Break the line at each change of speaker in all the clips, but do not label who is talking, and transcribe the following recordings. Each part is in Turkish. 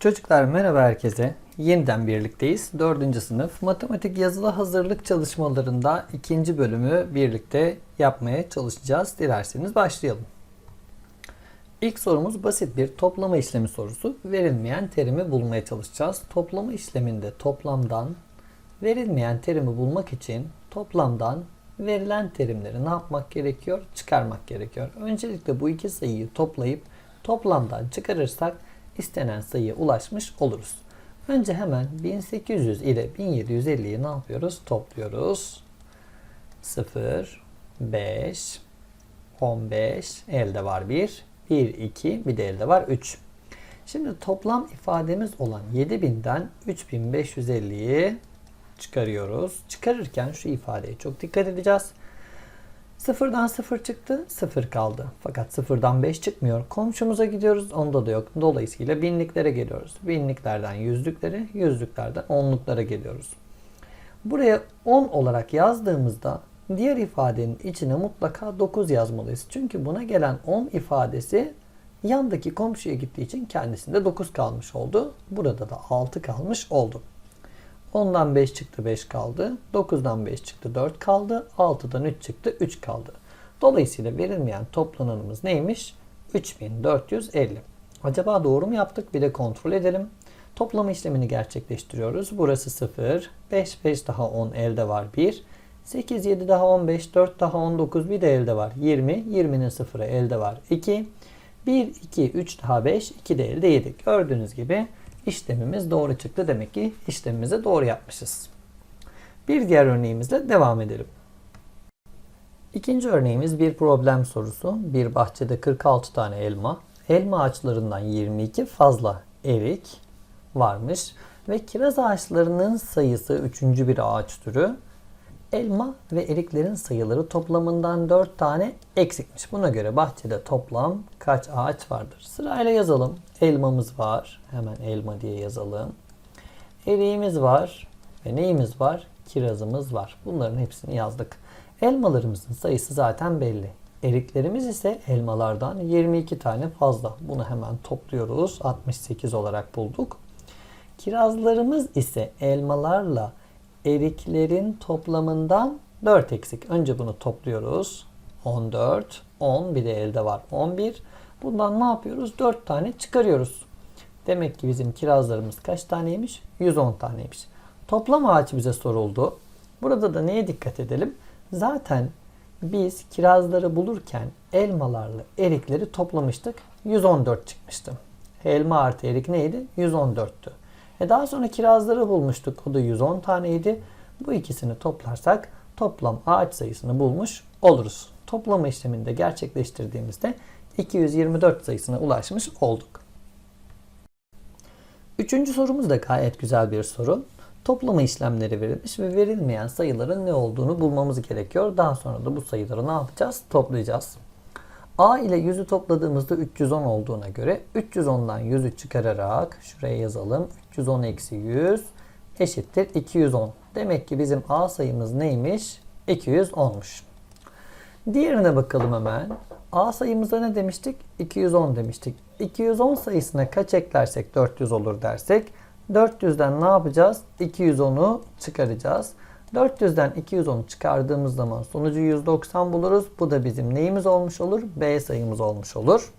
Çocuklar merhaba herkese. Yeniden birlikteyiz. 4. sınıf matematik yazılı hazırlık çalışmalarında ikinci bölümü birlikte yapmaya çalışacağız. Dilerseniz başlayalım. İlk sorumuz basit bir toplama işlemi sorusu. Verilmeyen terimi bulmaya çalışacağız. Toplama işleminde toplamdan verilmeyen terimi bulmak için toplamdan verilen terimleri ne yapmak gerekiyor? Çıkarmak gerekiyor. Öncelikle bu iki sayıyı toplayıp toplamdan çıkarırsak istenen sayıya ulaşmış oluruz. Önce hemen 1800 ile 1750'yi ne yapıyoruz? Topluyoruz. 0, 5, 15, elde var 1, 1, 2, bir de elde var 3. Şimdi toplam ifademiz olan 7000'den 3550'yi çıkarıyoruz. Çıkarırken şu ifadeye çok dikkat edeceğiz. Sıfırdan sıfır çıktı, sıfır kaldı. Fakat sıfırdan 5 çıkmıyor. Komşumuza gidiyoruz, onda da yok. Dolayısıyla binliklere geliyoruz. Binliklerden yüzlüklere, yüzlüklerden onluklara geliyoruz. Buraya 10 olarak yazdığımızda diğer ifadenin içine mutlaka 9 yazmalıyız. Çünkü buna gelen 10 ifadesi yandaki komşuya gittiği için kendisinde 9 kalmış oldu. Burada da 6 kalmış oldu. 10'dan 5 çıktı 5 kaldı. 9'dan 5 çıktı 4 kaldı. 6'dan 3 çıktı 3 kaldı. Dolayısıyla verilmeyen toplananımız neymiş? 3450. Acaba doğru mu yaptık? Bir de kontrol edelim. Toplama işlemini gerçekleştiriyoruz. Burası 0. 5 5 daha 10 elde var 1. 8 7 daha 15 4 daha 19 bir de elde var 20. 20'nin sıfırı elde var 2. 1 2 3 daha 5 2 de elde 7. Gördüğünüz gibi işlemimiz doğru çıktı. Demek ki işlemimizi doğru yapmışız. Bir diğer örneğimizle devam edelim. İkinci örneğimiz bir problem sorusu. Bir bahçede 46 tane elma, elma ağaçlarından 22 fazla erik varmış ve kiraz ağaçlarının sayısı üçüncü bir ağaç türü. Elma ve eriklerin sayıları toplamından 4 tane eksikmiş. Buna göre bahçede toplam kaç ağaç vardır? Sırayla yazalım. Elmamız var. Hemen elma diye yazalım. Eriğimiz var. Ve neyimiz var? Kirazımız var. Bunların hepsini yazdık. Elmalarımızın sayısı zaten belli. Eriklerimiz ise elmalardan 22 tane fazla. Bunu hemen topluyoruz. 68 olarak bulduk. Kirazlarımız ise elmalarla eriklerin toplamından 4 eksik. Önce bunu topluyoruz. 14, 10 bir de elde var 11. Bundan ne yapıyoruz? 4 tane çıkarıyoruz. Demek ki bizim kirazlarımız kaç taneymiş? 110 taneymiş. Toplam ağaç bize soruldu. Burada da neye dikkat edelim? Zaten biz kirazları bulurken elmalarla erikleri toplamıştık. 114 çıkmıştı. Elma artı erik neydi? 114'tü. E daha sonra kirazları bulmuştuk. O da 110 taneydi. Bu ikisini toplarsak toplam ağaç sayısını bulmuş oluruz. Toplama işlemini de gerçekleştirdiğimizde 224 sayısına ulaşmış olduk. Üçüncü sorumuz da gayet güzel bir soru. Toplama işlemleri verilmiş ve verilmeyen sayıların ne olduğunu bulmamız gerekiyor. Daha sonra da bu sayıları ne yapacağız? Toplayacağız. A ile 100'ü topladığımızda 310 olduğuna göre 310'dan 100'ü çıkararak şuraya yazalım. 310 eksi 100 eşittir 210. Demek ki bizim A sayımız neymiş? 210'muş. Diğerine bakalım hemen. A sayımıza ne demiştik? 210 demiştik. 210 sayısına kaç eklersek 400 olur dersek 400'den ne yapacağız? 210'u çıkaracağız. 400'den 210'u çıkardığımız zaman sonucu 190 buluruz. Bu da bizim neyimiz olmuş olur? B sayımız olmuş olur.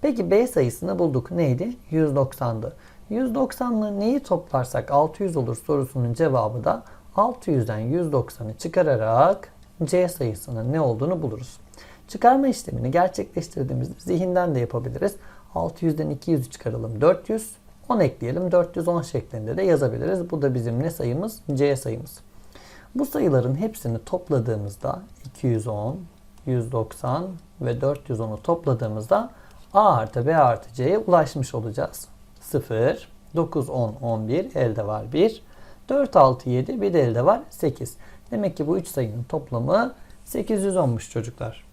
Peki B sayısını bulduk. Neydi? 190'dı. 190'la neyi toplarsak 600 olur sorusunun cevabı da 600'den 190'ı çıkararak C sayısının ne olduğunu buluruz. Çıkarma işlemini gerçekleştirdiğimizde zihinden de yapabiliriz. 600'den 200'ü çıkaralım 400. 10 ekleyelim 410 şeklinde de yazabiliriz. Bu da bizim ne sayımız? C sayımız. Bu sayıların hepsini topladığımızda 210, 190 ve 410'u topladığımızda A artı B artı C'ye ulaşmış olacağız. 0, 9, 10, 11 elde var 1. 4, 6, 7 bir de elde var 8. Demek ki bu üç sayının toplamı 810'muş çocuklar.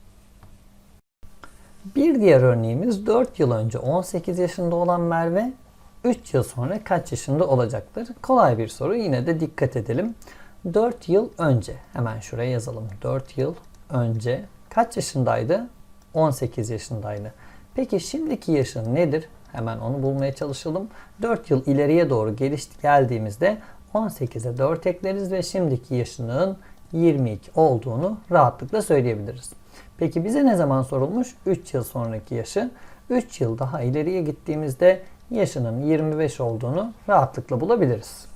Bir diğer örneğimiz 4 yıl önce 18 yaşında olan Merve 3 yıl sonra kaç yaşında olacaktır? Kolay bir soru. Yine de dikkat edelim. 4 yıl önce hemen şuraya yazalım. 4 yıl önce kaç yaşındaydı? 18 yaşındaydı. Peki şimdiki yaşı nedir? Hemen onu bulmaya çalışalım. 4 yıl ileriye doğru geliş geldiğimizde 18'e 4 ekleriz ve şimdiki yaşının 22 olduğunu rahatlıkla söyleyebiliriz. Peki bize ne zaman sorulmuş? 3 yıl sonraki yaşı. 3 yıl daha ileriye gittiğimizde yaşının 25 olduğunu rahatlıkla bulabiliriz.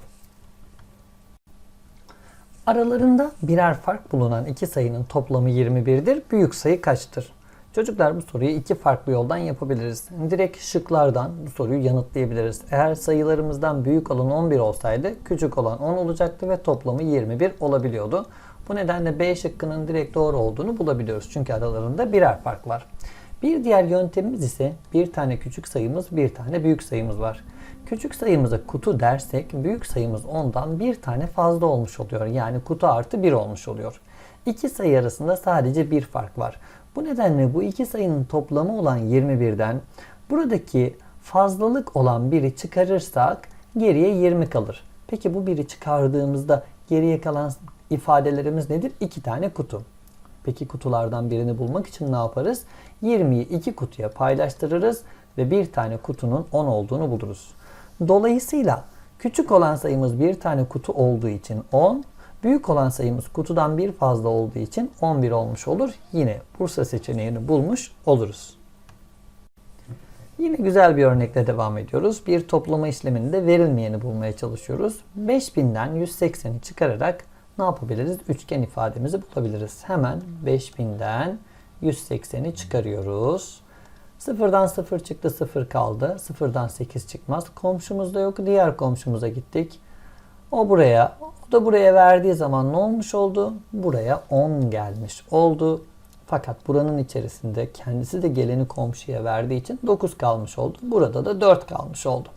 Aralarında birer fark bulunan iki sayının toplamı 21'dir. Büyük sayı kaçtır? Çocuklar bu soruyu iki farklı yoldan yapabiliriz. Direkt şıklardan bu soruyu yanıtlayabiliriz. Eğer sayılarımızdan büyük olan 11 olsaydı küçük olan 10 olacaktı ve toplamı 21 olabiliyordu. Bu nedenle B şıkkının direkt doğru olduğunu bulabiliyoruz. Çünkü aralarında birer fark var. Bir diğer yöntemimiz ise bir tane küçük sayımız, bir tane büyük sayımız var. Küçük sayımıza kutu dersek büyük sayımız ondan bir tane fazla olmuş oluyor. Yani kutu artı 1 olmuş oluyor. İki sayı arasında sadece bir fark var. Bu nedenle bu iki sayının toplamı olan 21'den buradaki fazlalık olan biri çıkarırsak geriye 20 kalır. Peki bu biri çıkardığımızda geriye kalan ifadelerimiz nedir? İki tane kutu. Peki kutulardan birini bulmak için ne yaparız? 20'yi iki kutuya paylaştırırız ve bir tane kutunun 10 olduğunu buluruz. Dolayısıyla küçük olan sayımız bir tane kutu olduğu için 10, büyük olan sayımız kutudan bir fazla olduğu için 11 olmuş olur. Yine Bursa seçeneğini bulmuş oluruz. Yine güzel bir örnekle devam ediyoruz. Bir toplama işleminde verilmeyeni bulmaya çalışıyoruz. 5000'den 180'i çıkararak ne yapabiliriz? Üçgen ifademizi bulabiliriz. Hemen 5000'den 180'i çıkarıyoruz. Sıfırdan 0 çıktı 0 kaldı. Sıfırdan 8 çıkmaz. Komşumuzda yok. Diğer komşumuza gittik. O buraya, o da buraya verdiği zaman ne olmuş oldu? Buraya 10 gelmiş oldu. Fakat buranın içerisinde kendisi de geleni komşuya verdiği için 9 kalmış oldu. Burada da 4 kalmış oldu.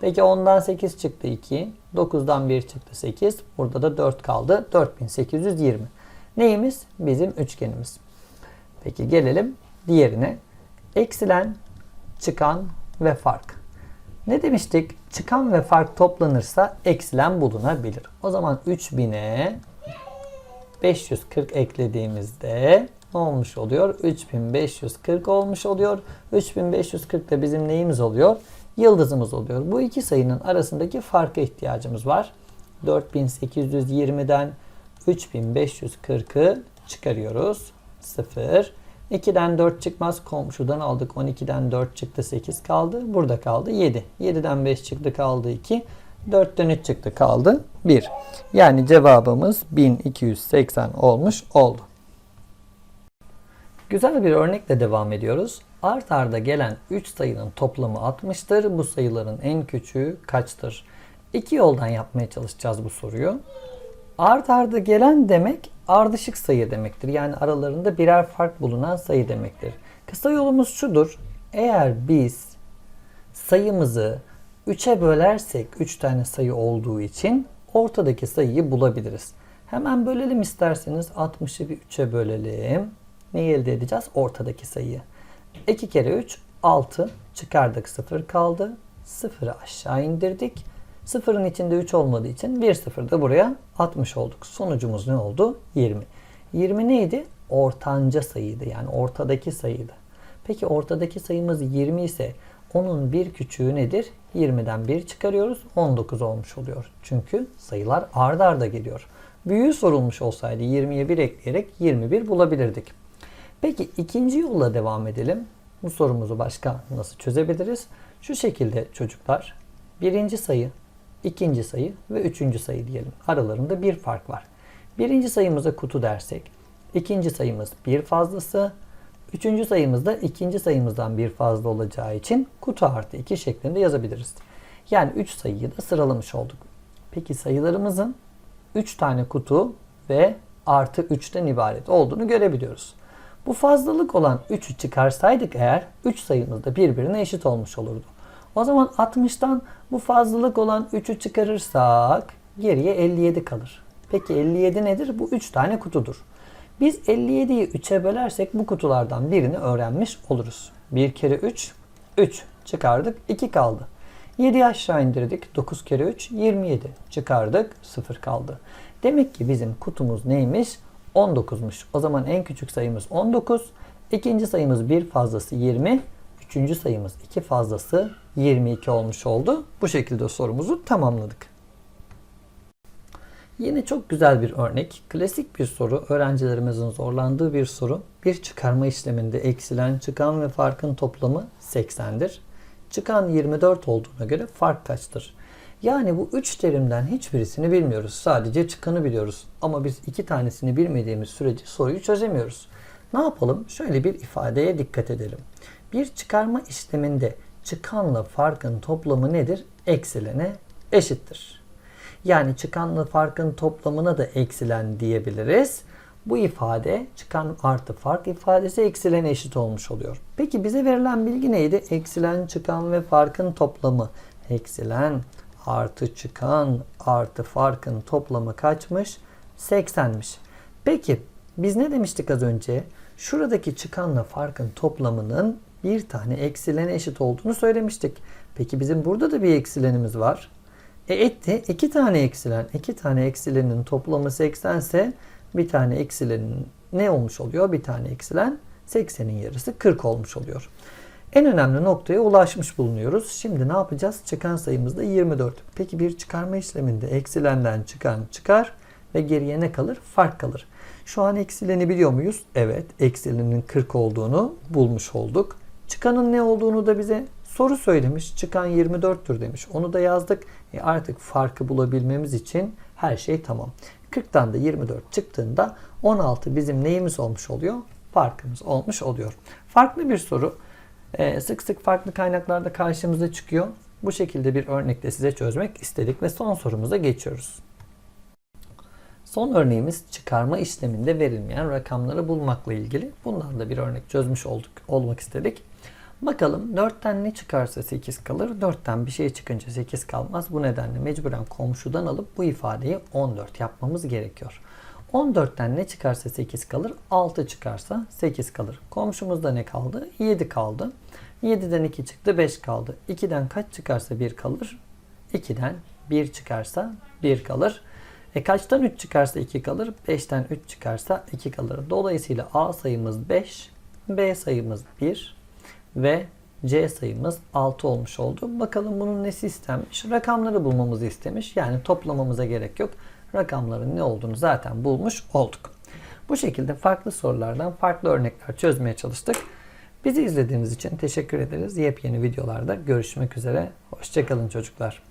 Peki 10'dan 8 çıktı 2. 9'dan 1 çıktı 8. Burada da 4 kaldı. 4820. Neyimiz? Bizim üçgenimiz. Peki gelelim diğerine. Eksilen, çıkan ve fark. Ne demiştik? Çıkan ve fark toplanırsa eksilen bulunabilir. O zaman 3000'e 540 eklediğimizde ne olmuş oluyor? 3540 olmuş oluyor. 3540 da bizim neyimiz oluyor? Yıldızımız oluyor. Bu iki sayının arasındaki farka ihtiyacımız var. 4820'den 3540'ı çıkarıyoruz. 0. 2'den 4 çıkmaz. Komşudan aldık. 12'den 4 çıktı. 8 kaldı. Burada kaldı 7. 7'den 5 çıktı kaldı 2. 4'ten 3 çıktı kaldı 1. Yani cevabımız 1280 olmuş oldu. Güzel bir örnekle devam ediyoruz. Art arda gelen 3 sayının toplamı 60'tır. Bu sayıların en küçüğü kaçtır? İki yoldan yapmaya çalışacağız bu soruyu. Art arda gelen demek ardışık sayı demektir. Yani aralarında birer fark bulunan sayı demektir. Kısa yolumuz şudur. Eğer biz sayımızı 3'e bölersek 3 tane sayı olduğu için ortadaki sayıyı bulabiliriz. Hemen bölelim isterseniz 60'ı bir 3'e bölelim. Neyi elde edeceğiz? Ortadaki sayıyı. 2 kere 3 6 çıkardık 0 kaldı. 0'ı aşağı indirdik. Sıfırın içinde 3 olmadığı için 1 sıfır da buraya atmış olduk. Sonucumuz ne oldu? 20. 20 neydi? Ortanca sayıydı. Yani ortadaki sayıydı. Peki ortadaki sayımız 20 ise onun bir küçüğü nedir? 20'den 1 çıkarıyoruz. 19 olmuş oluyor. Çünkü sayılar ard arda geliyor. Büyüğü sorulmuş olsaydı 20'ye 1 ekleyerek 21 bulabilirdik. Peki ikinci yolla devam edelim. Bu sorumuzu başka nasıl çözebiliriz? Şu şekilde çocuklar. Birinci sayı ikinci sayı ve üçüncü sayı diyelim. Aralarında bir fark var. Birinci sayımıza kutu dersek, ikinci sayımız bir fazlası, üçüncü sayımız da ikinci sayımızdan bir fazla olacağı için kutu artı 2 şeklinde yazabiliriz. Yani 3 sayıyı da sıralamış olduk. Peki sayılarımızın 3 tane kutu ve artı 3'ten ibaret olduğunu görebiliyoruz. Bu fazlalık olan 3'ü çıkarsaydık eğer 3 sayımız da birbirine eşit olmuş olurdu. O zaman 60'tan bu fazlalık olan 3'ü çıkarırsak geriye 57 kalır. Peki 57 nedir? Bu 3 tane kutudur. Biz 57'yi 3'e bölersek bu kutulardan birini öğrenmiş oluruz. 1 kere 3, 3 çıkardık, 2 kaldı. 7'yi aşağı indirdik, 9 kere 3, 27 çıkardık, 0 kaldı. Demek ki bizim kutumuz neymiş? 19'muş. O zaman en küçük sayımız 19, ikinci sayımız bir fazlası 20, üçüncü sayımız 2 fazlası 22 olmuş oldu. Bu şekilde sorumuzu tamamladık. Yine çok güzel bir örnek. Klasik bir soru. Öğrencilerimizin zorlandığı bir soru. Bir çıkarma işleminde eksilen çıkan ve farkın toplamı 80'dir. Çıkan 24 olduğuna göre fark kaçtır? Yani bu üç terimden hiçbirisini bilmiyoruz. Sadece çıkanı biliyoruz. Ama biz iki tanesini bilmediğimiz sürece soruyu çözemiyoruz. Ne yapalım? Şöyle bir ifadeye dikkat edelim. Bir çıkarma işleminde çıkanla farkın toplamı nedir? Eksilene eşittir. Yani çıkanla farkın toplamına da eksilen diyebiliriz. Bu ifade çıkan artı fark ifadesi eksilene eşit olmuş oluyor. Peki bize verilen bilgi neydi? Eksilen, çıkan ve farkın toplamı. Eksilen artı çıkan artı farkın toplamı kaçmış? 80'miş. Peki biz ne demiştik az önce? Şuradaki çıkanla farkın toplamının bir tane eksilene eşit olduğunu söylemiştik. Peki bizim burada da bir eksilenimiz var. E etti iki tane eksilen. iki tane eksilenin toplamı 80 ise bir tane eksilenin ne olmuş oluyor? Bir tane eksilen 80'in yarısı 40 olmuş oluyor. En önemli noktaya ulaşmış bulunuyoruz. Şimdi ne yapacağız? Çıkan sayımız da 24. Peki bir çıkarma işleminde eksilenden çıkan çıkar ve geriye ne kalır? Fark kalır. Şu an eksileni biliyor muyuz? Evet. Eksilenin 40 olduğunu bulmuş olduk. Çıkanın ne olduğunu da bize soru söylemiş. Çıkan 24'tür demiş. Onu da yazdık. E artık farkı bulabilmemiz için her şey tamam. 40'tan da 24 çıktığında 16 bizim neyimiz olmuş oluyor? Farkımız olmuş oluyor. Farklı bir soru. Ee, sık sık farklı kaynaklarda karşımıza çıkıyor. Bu şekilde bir örnekle size çözmek istedik ve son sorumuza geçiyoruz. Son örneğimiz çıkarma işleminde verilmeyen rakamları bulmakla ilgili. Bundan da bir örnek çözmüş olduk, olmak istedik. Bakalım 4'ten ne çıkarsa 8 kalır. 4'ten bir şey çıkınca 8 kalmaz. Bu nedenle mecburen komşudan alıp bu ifadeyi 14 yapmamız gerekiyor. 14'ten ne çıkarsa 8 kalır. 6 çıkarsa 8 kalır. Komşumuzda ne kaldı? 7 kaldı. 7'den 2 çıktı 5 kaldı. 2'den kaç çıkarsa 1 kalır? 2'den 1 çıkarsa 1 kalır. E kaçtan 3 çıkarsa 2 kalır? 5'ten 3 çıkarsa 2 kalır. Dolayısıyla A sayımız 5, B sayımız 1 ve C sayımız 6 olmuş oldu. Bakalım bunun nesi istenmiş? Rakamları bulmamızı istemiş. Yani toplamamıza gerek yok. Rakamların ne olduğunu zaten bulmuş olduk. Bu şekilde farklı sorulardan farklı örnekler çözmeye çalıştık. Bizi izlediğiniz için teşekkür ederiz. Yepyeni videolarda görüşmek üzere. Hoşçakalın çocuklar.